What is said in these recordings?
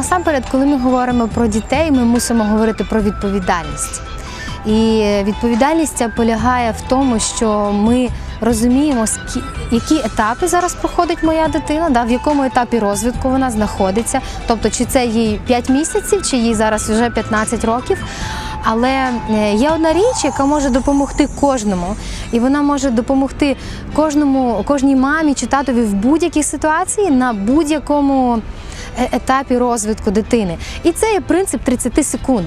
насамперед, коли ми говоримо про дітей, ми мусимо говорити про відповідальність. І відповідальність ця полягає в тому, що ми розуміємо, які етапи зараз проходить моя дитина, в якому етапі розвитку вона знаходиться. Тобто, чи це їй 5 місяців, чи їй зараз вже 15 років. Але е, є одна річ, яка може допомогти кожному, і вона може допомогти кожному, кожній мамі чи татові в будь-якій ситуації на будь-якому етапі розвитку дитини. І це є принцип 30 секунд.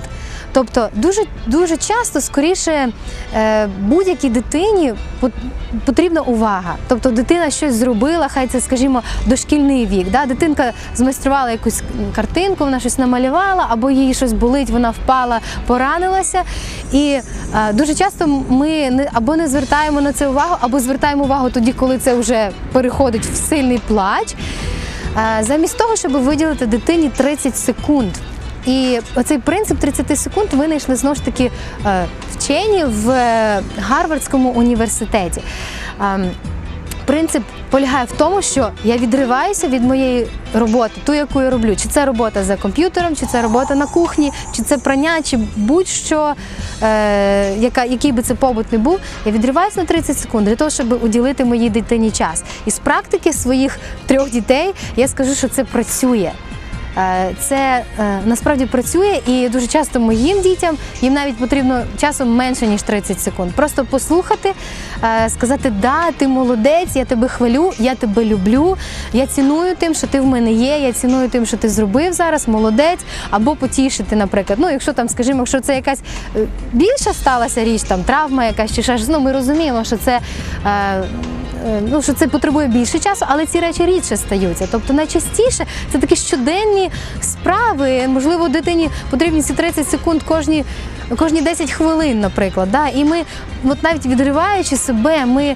Тобто дуже дуже часто скоріше е, будь-якій дитині потрібна увага. Тобто дитина щось зробила, хай це, скажімо, дошкільний вік. Да? Дитинка змайструвала якусь картинку, вона щось намалювала, або їй щось болить, вона впала, поранилася. І е, дуже часто ми або не звертаємо на це увагу, або звертаємо увагу тоді, коли це вже переходить в сильний плач. Замість того, щоб виділити дитині 30 секунд. І оцей принцип 30 секунд винайшли знову ж таки е, вчені в е, Гарвардському університеті. Принцип полягає в тому, що я відриваюся від моєї роботи, ту, яку я роблю. Чи це робота за комп'ютером, чи це робота на кухні, чи це прання, чи будь-що, е, яка, який би це побут не був. Я відриваюся на 30 секунд для того, щоб уділити моїй дитині час. І з практики своїх трьох дітей я скажу, що це працює. Е, Це е, насправді працює, і дуже часто моїм дітям їм навіть потрібно часу менше ніж 30 секунд. Просто послухати, е, сказати Да, ти молодець, я тебе хвалю, я тебе люблю. Я ціную тим, що ти в мене є. Я ціную тим, що ти зробив зараз, молодець, або потішити, наприклад. Ну, якщо там, скажімо, якщо це якась більша сталася річ, там травма якась чи ще щось, ну ми розуміємо, що це. Ну, що це потребує більше часу, але ці речі рідше стаються. Тобто найчастіше це такі щоденні справи. Можливо, дитині потрібні ці 30 секунд кожні, кожні 10 хвилин, наприклад. Да? І ми, от навіть відриваючи себе, ми.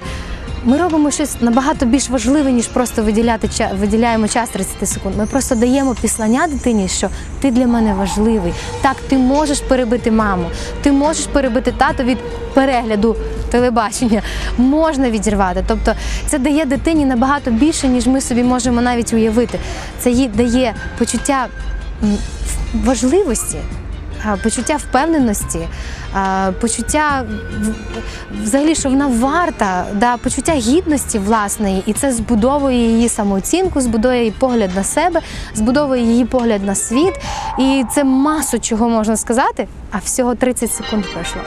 Ми робимо щось набагато більш важливе, ніж просто виділяти ча- виділяємо час 30 секунд. Ми просто даємо післання дитині, що ти для мене важливий. Так, ти можеш перебити маму, ти можеш перебити тато від перегляду телебачення. Можна відірвати. Тобто це дає дитині набагато більше, ніж ми собі можемо навіть уявити. Це їй дає почуття важливості. Почуття впевненості, почуття взагалі, що вона варта, да, почуття гідності власної, і це збудовує її самооцінку, збудує її погляд на себе, збудовує її погляд на світ. І це масу чого можна сказати, а всього 30 секунд пройшло.